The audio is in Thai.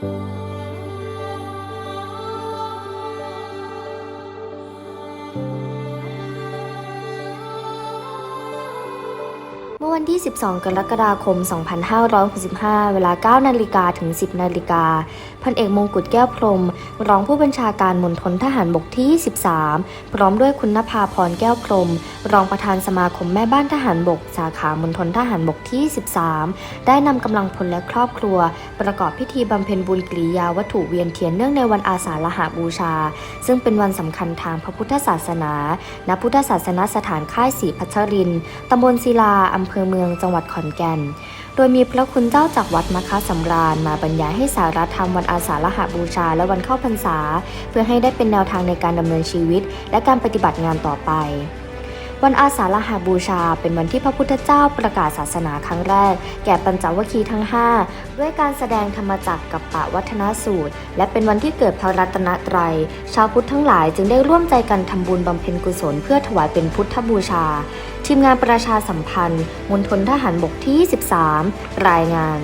thank you. เมื่อวันที่ 12 กรกฎาคม 2565 เวลา 9 นาฬิกาถึง 10 นาฬิกา พันเอกมงกุฎแก้วพรหมรองผู้บัญชาการมณฑลทหารบกที่ 23 พร้อมด้วยคุณนภาพรแก้วพรหมรองประธานสมาคมแม่บ้านทหารบก สาขามณฑลทหารบกที่ 13 ได้นำกำลังพลและครอบครัว ประกอบพิธีบำเพ็ญบุญกริยาวัตถุเวียนเทียนเนื่องในวันอาสาฬหบูชา ซึ่งเป็นวันสำคัญทางพระพุทธศาสนา ณ พุทธศาสนสถานค่ายศรีพัชรินตำบลศิลาอำเภอเมืองจังหวัดขอนแก่น โดยมีพระคุณเจ้าจากวัดมคะสำราญมาบรรยายให้สาระธรรมวันอาสาฬหบูชาและวันเข้าพรรษา เพื่อให้ได้เป็นแนวทางในการดำเนินชีวิต และการปฏิบัติงานต่อไป วันอาสาฬหบูชา เป็นวันที่พระพุทธเจ้าประกาศศาสนาครั้งแรก แก่ปัญจวัคคีย์ทั้ง 5 ด้วยการแสดงธรรมจักรกับปะวัฒนสูตร และเป็นวันที่เกิดพระรัตนตรัย ชาวพุทธทั้งหลายจึงได้ร่วมใจกันทำบุญบำเพ็ญกุศลเพื่อถวายเป็นพุทธบูชา ทีมงานประชาสัมพันธ์มณฑลทหารบกที่13รายงาน